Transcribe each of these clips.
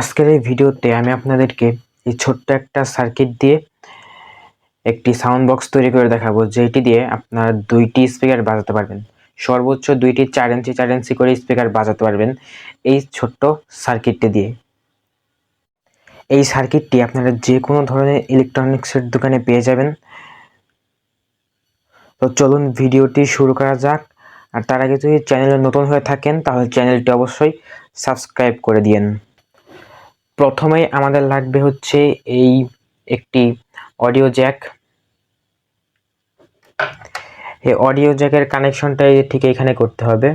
আজকের এই ভিডিওতে আমি আপনাদেরকে এই ছোট্ট একটা সার্কিট দিয়ে একটি সাউন্ড বক্স তৈরি করে দেখাবো, যেটি দিয়ে আপনারা দুইটি স্পিকার বাজাতে পারবেন। সর্বোচ্চ দুইটি চার ইঞ্চি চার ইঞ্চি করে স্পিকার বাজাতে পারবেন এই ছোট্ট সার্কিটটি দিয়ে। এই সার্কিটটি আপনারা যে কোনো ধরনের ইলেকট্রনিক্সের দোকানে পেয়ে যাবেন। তো চলুন ভিডিওটি শুরু করা যাক। আর তার আগে যদি চ্যানেলে নতুন হয়ে থাকেন, তাহলে চ্যানেলটি অবশ্যই সাবস্ক্রাইব করে দিন প্রথমেই আমাদের লাগবে হচ্ছে এই একটি অডিও জ্যাক এই অডিও জ্যাকের কানেকশনটা ঠিক এখানে করতে হবে।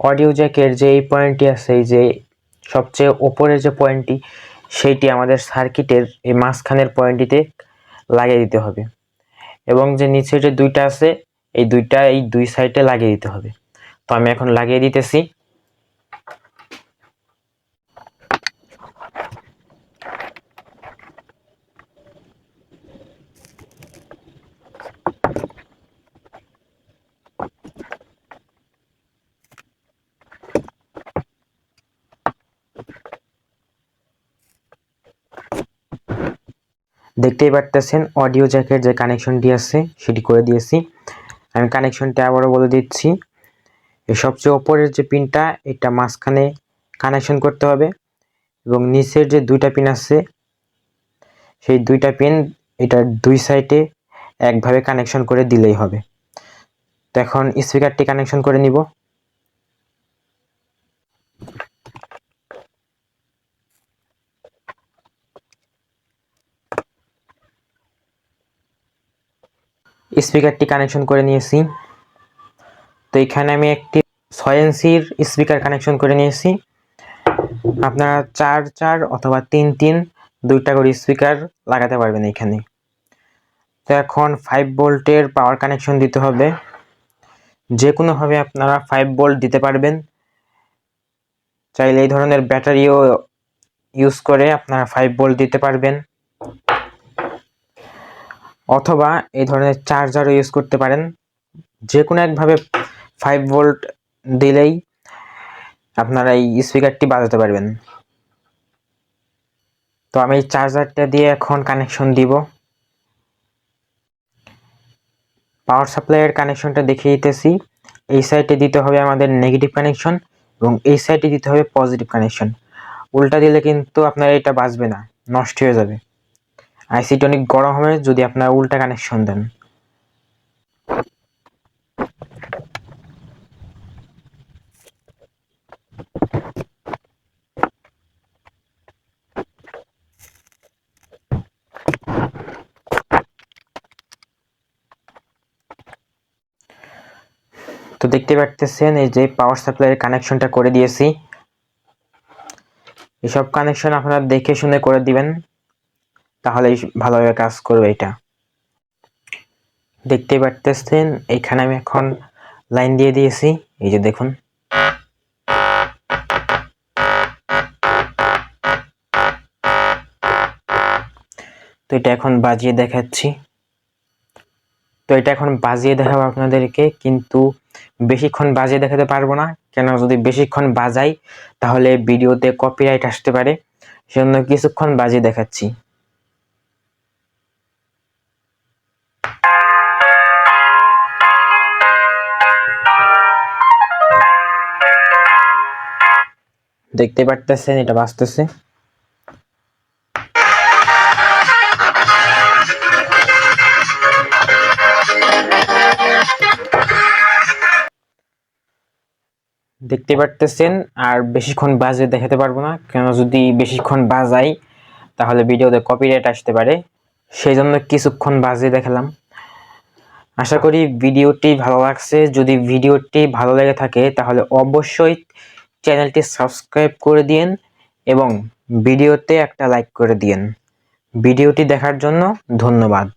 অডিও জ্যাকের যে এই পয়েন্টটি আছে, এই যে সবচেয়ে ওপরের যে পয়েন্টটি সেইটি আমাদের সার্কিটের এই মাঝখানের পয়েন্টটিতে লাগিয়ে দিতে হবে। এবং যে নিচে যে দুইটা আছে, এই দুইটা এই দুই সাইডে লাগিয়ে দিতে হবে। তো আমি এখন লাগিয়ে দিতেছি। দেখতেই পারতেছেন অডিও জ্যাকের যে কানেকশনটি আছে, সেটি করে দিয়েছি। আমি কানেকশনটি আবারও বলে দিচ্ছি। সবচেয়ে ওপরের যে পিনটা এটা মাঝখানে কানেকশন করতে হবে এবং নিচের যে দুইটা পিন আছে, সেই দুইটা পিন এটার দুই সাইডে একভাবে কানেকশন করে দিলেই হবে। তো এখন স্পিকারটি কানেকশন করে নিব। স্পিকারটি কানেকশন করে নিয়েছি। তো এখানে আমি একটি ছয় ইঞ্চির স্পিকার কানেকশন করে নিয়েছি। আপনারা চার চার অথবা তিন তিন দুইটা করে স্পিকার লাগাতে পারবেন এখানে। তো এখন ফাইভ ভোল্টের পাওয়ার কানেকশন দিতে হবে। যে কোনোভাবে আপনারা ফাইভ ভোল্ট দিতে পারবেন। চাইলে এই ধরনের ব্যাটারিও ইউজ করে আপনারা ফাইভ ভোল্ট দিতে পারবেন। অথবা এই ধরনের চার্জারও ইউজ করতে পারেন। যে কোনো একভাবে ফাইভ ভোল্ট দিলেই আপনারা এই স্পিকারটি বাজাতে পারবেন। তো আমি এই চার্জারটা দিয়ে এখন কানেকশন দিব। পাওয়ার সাপ্লাইয়ের কানেকশনটা দেখিয়ে দিতেছি। এই সাইডে দিতে হবে আমাদের নেগেটিভ কানেকশন এবং এই সাইডে দিতে হবে পজিটিভ কানেকশন উল্টা দিলে কিন্তু আপনার এটা বাজবে না, নষ্ট হয়ে যাবে। আইসিটি অনেক গরম হবে, যদি আপনারা উল্টা কানেকশন দেন। তো দেখতে পারতেছেন, এই যে পাওয়ার সাপ্লাইয়ের কানেকশনটা করে দিয়েছি। এসব কানেকশন আপনারা দেখে শুনে করে দিবেন। তাহলেই ভালোভাবে কাজ করবে এটা। দেখতে পারতেছেন, এখানে আমি এখন লাইন দিয়ে দিয়েছি, এই যে দেখুন। তো এটা এখন বাজিয়ে দেখাচ্ছি। তো এটা এখন বাজিয়ে দেখাবো আপনাদেরকে, কিন্তু বেশিক্ষণ বাজিয়ে দেখাতে পারব না কেন যদি বেশিক্ষণ বাজাই, তাহলে ভিডিওতে কপিরাইট আসতে পারে, সেজন্য কিছুক্ষণ বাজিয়ে দেখাচ্ছি। দেখতে পারতেছেন, এটা বাজতেছে দেখতে পারতেছেন, আর বেশিক্ষণ বাজে দেখাতে পারব না। কেন যদি বেশিক্ষণ বাজাই, তাহলে ভিডিওতে কপিরাইট আসতে পারে। সেই জন্য কিছুক্ষণ বাজে দেখালাম। আশা করি ভিডিওটি ভালো লাগছে। যদি ভিডিওটি ভালো লেগে থাকে, তাহলে অবশ্যই চ্যানেলটি সাবস্ক্রাইব করে দিন এবং ভিডিওতে একটা লাইক করে দিন ভিডিওটি দেখার জন্য ধন্যবাদ।